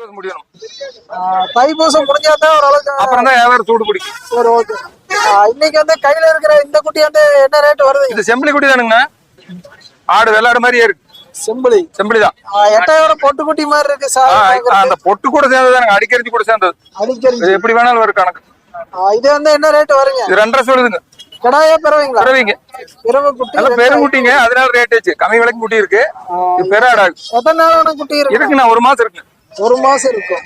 முடியணும். தைப்பூசம் முடிஞ்சாதான் ஓரளவுக்கு அப்புறம் தான் வியாபாரம் சூடு பிடிக்கும். சரி ஓகே. இன்னைக்கு வந்து கையில இருக்கிற இந்த குட்டி வந்து என்ன ரேட் வருது? இது செம்பிளி குட்டி தானுங்கண்ணா. ஆடு வெள்ளாடு மாதிரியே இருக்கு. செம்பிளி செம்பிளி தான் எட்டாயிரம் பொட்டு குட்டி மாதிரி இருக்கு சார் அந்த பொட்டு கூட சேர்ந்தது அடிக்கரிச்சு கூட சேர்ந்தது. அடிக்கடி இது எப்படி வேணாலும் ஒரு கணக்கு. இது வந்து என்ன ரேட் வருங்க? ரெண்டரை சொல்லுதுங்க. கிடாயா பிறவைங்களா? பிறவிங்க. பிறவை குட்டி நல்ல பெருங்குட்டிங்க அதனால ரேட் வச்சு கம்மி விலைக்கு குட்டி இருக்கு. பெராடா எத்தனை நாளான குட்டி இருக்கு? இருக்குண்ணா ஒரு மாசம் இருக்கு ஒரு மாசம் இருக்கும்.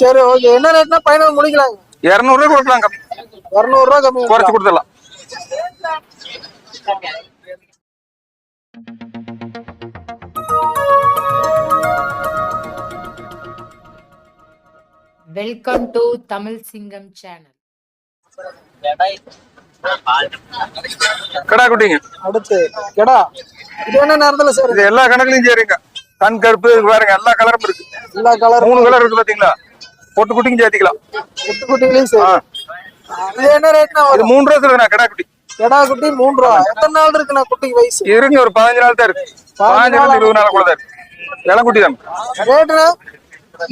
சரி ஓகே என்ன ரேட்னா ஃபைனல் முடிக்கலாங்க. இருநூறு ரூபாய் கொடுக்கலாம் கம்மி இரநூறு ரூபா கம்மி குறைச்சு கொடுத்துடலாம். வெல்கம் டு தமிழ் சிங்கம் சேனல் கடா குட்டிங்க. அடுத்து கிடா. இது என்ன நேரத்துல சரி? இது எல்லா கணக்குலயும் சரிங்க. கண் கருப்பு பாருங்க எல்லா கலரும் இருக்கு. எல்லா கலர் மூணு கலர் இருக்கு பாத்தீங்களா? பொட்டு குட்டிங்க சேர்த்திக்கலாம். குட்டி குட்டிகளையும் ஆ. சரி இது என்ன ரேட்னா இது மூணு ரூபா சொல்லுங்க கடா குட்டி. கிடா குட்டி மூணு ரூபா. எத்தனை நாள் இருக்குண்ணா குட்டிக்கு வயசு? இருங்க ஒரு பதினஞ்சு நாள் தான் இருக்கு. பதினஞ்சு நாள் இருபது நாள் கூட தான் இருக்கு. இளங்குட்டி தான். ரேட்டுனா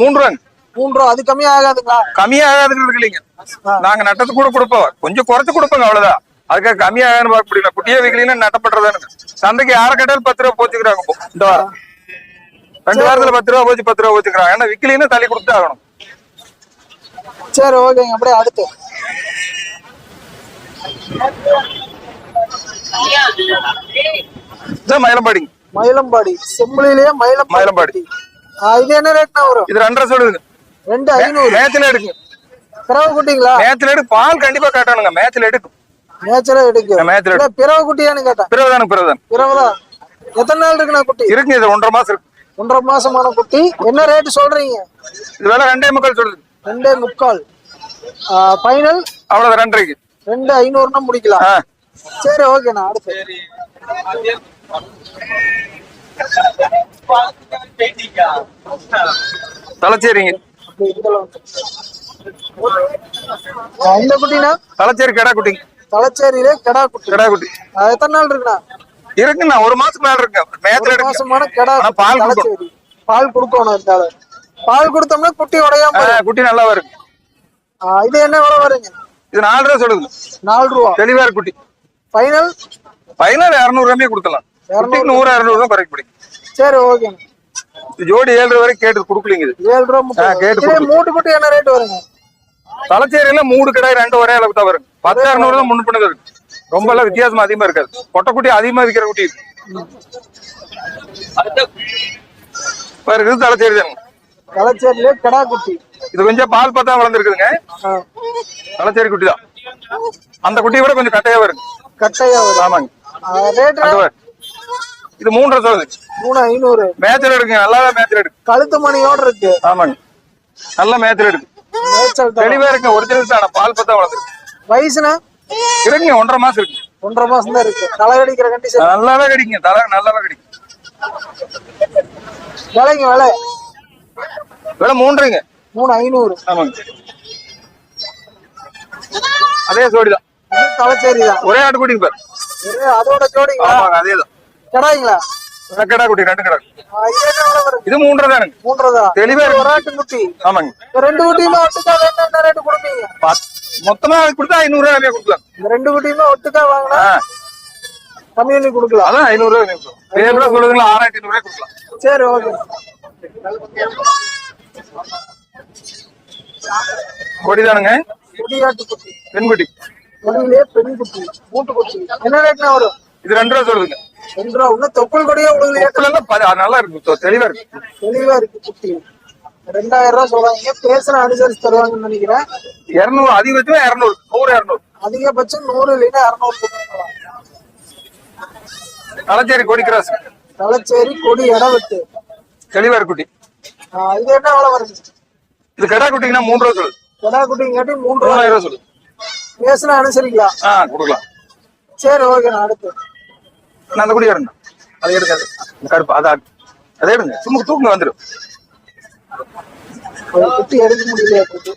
மூணு ரூபாங்க. மூணு ரூபா. அது கம்மியா ஆகாதுங்களா? கம்மியாகாதுன்னு இருக்கு இல்லைங்க. நாங்க நட்டத்து கூட கொடுப்போம். கொஞ்சம் குறைச்சு கொடுப்போங்க அவ்வளவுதான். அதுக்காக கம்மியாகான்னு பார்க்க முடியல. குட்டியே வைக்கலன்னு நட்டப்படுறதானுங்க சந்தைக்கு யார கேட்டாலும் பத்து ரூபா போச்சுக்கிறாங்க இந்த வாரம். ரெண்டு வாரத்துல பத்து ரூபா போச்சு பத்து ரூபா போச்சுக்கிறாங்க ஏன்னா விக்கலின்னு தள்ளி கொடுத்து ஆகணும். சரி ஓகேங்க அப்படியே அடுத்து. இதான் மயிலம்பாடிங்க மயிலம்பாடி. செம்பிளிலேயே மயிலம் மயிலம்பாடி. இது என்ன ரேட்னா வரும்? இது ரெண்டரை சொல்லுதுங்க ரெண்டு ஐநூறு. மேத்துல எடுக்குங்க பிறவை குட்டிங்களா? மேத்துல எடுக்கு. பால் கண்டிப்பா காட்டணுங்க. மேத்துல எடுக்கும் இல்ல எடுக்கும் பிறவை குட்டியான்னு கேட்டேன். பிறகுதானுங்க பிறகுதான் பிறவுதான். எத்தனை நாள் இருக்குண்ணா குட்டி? இருக்குங்க இது ஒன்றரை மாசம் இருக்கு. ஒன்றரை மாசமான குட்டி. என்ன ரேட் சொல்றீங்க? இது வேலை ரெண்டே முக்கால் சொல்லுது. ரெண்டே முக்கால். ஃபைனல் அவ்வளவுதான் ரெண்டரைக்கு. ரெண்டு ஐநூறுனா முடிக்கலாம். சரி ஓகேண்ணா அடுத்து. தலைச்சேரிங்க. இந்த குட்டினா? தலைச்சேரி கடா குட்டிங்க தலைச்சேரியிலே கடா குட்டி. கடா குட்டி. எத்தனை நாள் இருக்குண்ணா? இருக்குண்ணா ஒரு மாசம் மேல இருக்கு மேத்துல மாசமான கடா பால். தலைச்சேரி பால் கொடுக்கணும் பால் கொடுத்தோம்னா குட்டி உடையாம. குட்டி நல்லா ஆ, இது என்ன விலை வருங்க இது நாலு ரூபா சொல்லுங்க நாலு ரூபா. தெளிவா இருக்கு குட்டி. ஃபைனல் ஃபைனல் இரநூறு ரூபாய் கொடுக்கலாம். குட்டிக்கு நூறு இரநூறு தான் குறைக்க முடியும். சரி ஓகேங்க. இது ஜோடி ஏழு ரூபா வரைக்கும் கேட்டு கொடுக்கலீங்க இது. ஏழு ரூபா கேட்டு. மூட்டு குட்டி என்ன ரேட் வருங்க? தலைச்சேரியில மூணு கடை ரெண்டு ஒரே அளவுக்கு தான் வரும். பத்து இரநூறு தான் முன்னு பண்ணது இருக்கு. ரொம்ப எல்லாம் வித்தியாசமா அதிகமா இருக்காது. பொட்டை குட்டி அதிகமா விற்கிற குட்டி. இருக்கு இருக்குது தலைச்சேரி தானுங்க. தலைச்சேரியிலே கடா குட்டி இது கொஞ்சம் பால் பத்தா வளர்ந்துருக்குதுங்க. தலைச்சேரி குட்டி தான் அந்த குட்டியை விட கொஞ்சம் கட்டையா வருங்க. கட்டையா வரும். ஆமாங்க. பாரு. இது மூன்றரை சொல்லுது மூணு ஐநூறு. மேய்ச்சல் எடுக்குங்க. நல்லாவே மேய்ச்சல் எடுக்கு. கழுத்து மணியோட இருக்கு. ஆமாங்க. நல்ல மேய்ச்சல் எடுக்கு. தெளிவா இருக்கு ஒரிஜினல் தான் பால் பத்தா வளர்ந்துருக்கு. வயசுனா? இருக்குங்க ஒன்றரை மாசம் இருக்கு. ஒன்றரை மாசம் தான் இருக்கு. களை அடிக்கிற கண்டிஷன் நல்லாவே கிடைக்குங்க தலை நல்லாவே கிடைக்கும் விலைங்க விலை. விலை மூன்றுங்க. மூணு ஐநூறு. ஆமாங்க. அதே ஜோடிதான் இது தலைச்சேரி தான். ஒரே ஆட்டுக்குட்டிங்க பாரு. இது அதோட ஜோடிங்களா ஆமாங்க அதேதான் கடாய்ங்களா? கடா குட்டி ரெண்டு கடா இது மூன்றரை தானுங்க தெளிவா ஒரு ஆட்டு குட்டி ஆமாங்க. ரெண்டு குட்டியுமே ஒட்டுக்கா வேணும் என்ன ரேட்டு கொடுப்பீங்க? பத்- மொத்தமா கொடுத்தா ஐநூறு ரூபாய் கொடுக்கலாம். இந்த ரெண்டு குட்டியுமே ஒட்டுக்கா வாங்கினா கம்மி பண்ணி கொடுக்கலாம். அதான் ஐநூறு ரூபாய் கொடுக்கலாம். ஏழு ரூபாய் சொல்லுதுங்களா ஆறாயிரத்தி ஐநூறு ரூபாய் கொடுக்கலாம். சரி ஓகே. கொடி தானுங்க குட்டியாட்டு குட்டி. பெண் குட்டி குட்டியிலே பெண் குட்டி. மூட்டு குட்டி. என்ன ரேட்னா வரும்? இது ரெண்டு ரூபா சொல்லுதுங்க. ரெண்டு ரூபா. இன்னும் தொப்புள் கொடியே ப- நல்லா இருக்கு தெளிவா இருக்கு. தெளிவா இருக்கு குட்டி. ரெண்டாயிரம் ரூபாய் சொல்றாங்க. பேசுற அனுசரிச்சு தருவாங்கன்னு நினைக்கிறேன். இருநூறு அதிகபட்சம் இருநூறு நூறு இருநூறு. அதிகபட்சம் நூறு இல்லைன்னா அறுநூறு தலைச்சேரி கொடி கிராஸ் தலைச்சேரி கொடி இடவெட்டு தெளிவா இருக்கு குட்டி இது என்ன விலை வருது? இது கடா குட்டிங்கன்னா ரூபா சொல்லுது கடா குட்டிங்காட்டி மூன்று ரூபாய் மூணாயிரம் ரூபா சொல்லுது பேசுனா அனுசரிக்கலாம் ஆ கொடுக்கலாம். சரி ஓகேண்ணா அடுத்து. நான் அந்த குடி எடுங்க. அதை எடுக்காது. கருப்பு அதான். அதை எடுங்க. சும்மா தூக்குங்க வந்துடும் குட்டி எடுக்க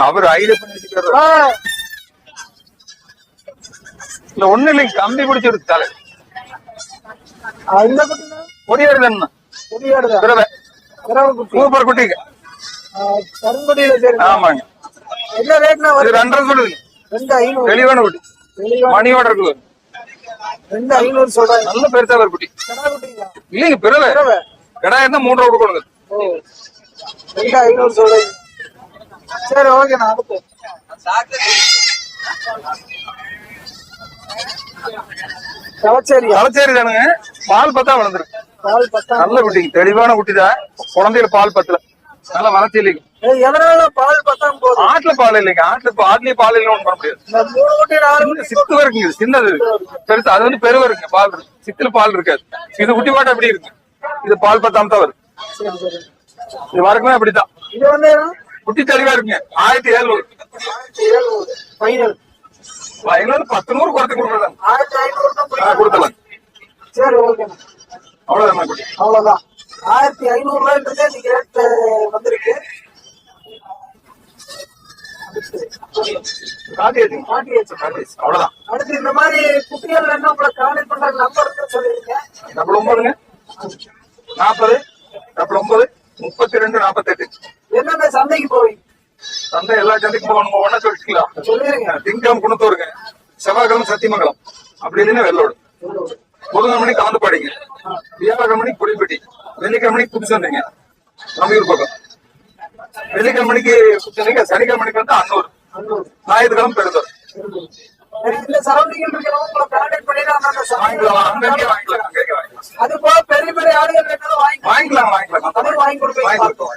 அவர் ஐடியா இல்ல ஒண்ணு இல்லைங்க கம்பி பிடிச்சிருக்கு தலை. குட்டி சூப்பர் குட்டிங்க ஆ, கருங்குடியில சரி ஆமாங்க. என்ன ரேட்னா வருது ரெண்டரை சொல்லுதுங்க ரெண்டு ஐநூறு. தெளிவான குட்டி. மணியோட இருக்குது ரெண்டு ஐநூறு சொல்றாங்க. நல்ல பெருசா ஒரு குட்டி. இல்லைங்க பிறவை. கடா இருந்தா மூன்றரை கொடுக்கணுங்க ஓ ரெண்டு ஐநூறு சொல்றீங்க சரி ஓகே நான் அடுத்து தலைச்சேரி தானுங்க. பால் பத்தா வளர்ந்துருக்கு. பால் பத்தாம் நல்ல குட்டிங்க. தெளிவான குட்டி தான் குழந்தையில பால் பத்தல. நல்லா வளர்ச்சி இல்லைங்க. எதனால பால் பத்தாம் போகுது? ஆட்டுல பால் இல்லைங்க. ஆட்டுல ஆட்டுலயே பால் இல்லைன்னு ஒண்ணும் பண்ண முடியாது. சித்து இருக்குங்க சின்னது. பெருசு அது வந்து பெருவ இருக்குங்க பால் இருக்கு. சித்துல பால் இருக்காது. இது குட்டி பாட்டு அப்படி இருக்கு? இது பால் பத்தாம் தான் வருது. இது வரைக்குமே அப்படித்தான். இது வந்து குட்டி தெளிவா இருக்குங்க ஆயிரத்தி ஏழுநூறு ஃபைனல் ஐநூறு பத்து நூறு குறைச்சு கொடுக்கலாம் ஆயிரத்தி ஐநூறு கொடுக்கலாம் சரி ஓகேண்ணா அவ்வளவுதான் அவ்வளவுதான். ஆயிரத்தி ஐநூறு ரூபாய்ன்றதே நீங்க ரேட் வந்திருக்கு. அவ்வளவுதான். அடுத்து இந்த மாதிரி குட்டிகள் என்ன உங்களை கான்டெக்ட் பண்ற நம்பர் சொல்லிருங்க டபுள் ஒன்பதுங்க. நாற்பது. டபுள் ஒன்பது முப்பத்தி ரெண்டு நாற்பத்தெட்டு. என்னென்ன சந்தைக்கு போவீங்க? சந்தை எல்லா சந்தைக்கும் போகணும். ஒன்னா சொல்லிக்கலாம் திங்கக்கிழமை குணத்தூருங்க. செவ்வாய்க்கிழமை சத்தியமங்கலம். அப்படி இல்லைன்னா வெள்ளோடு. புதன்கிழமை கலந்துப்பாடிங்க வியாழக்கிழமை புலிப்பட்டி வெள்ளிக்கிழமைக்கு புதுசந்தைங்க நம்பியூர் பக்கம். வெள்ளிக்கிழமைக்கு புதுசந்தைங்க சனிக்கிழமைக்கு வந்து அன்னூர். ஞாயிற்றுக்கிழமை பெருந்தூர் எனக்கு இந்த சரௌண்டிங் por Facebook.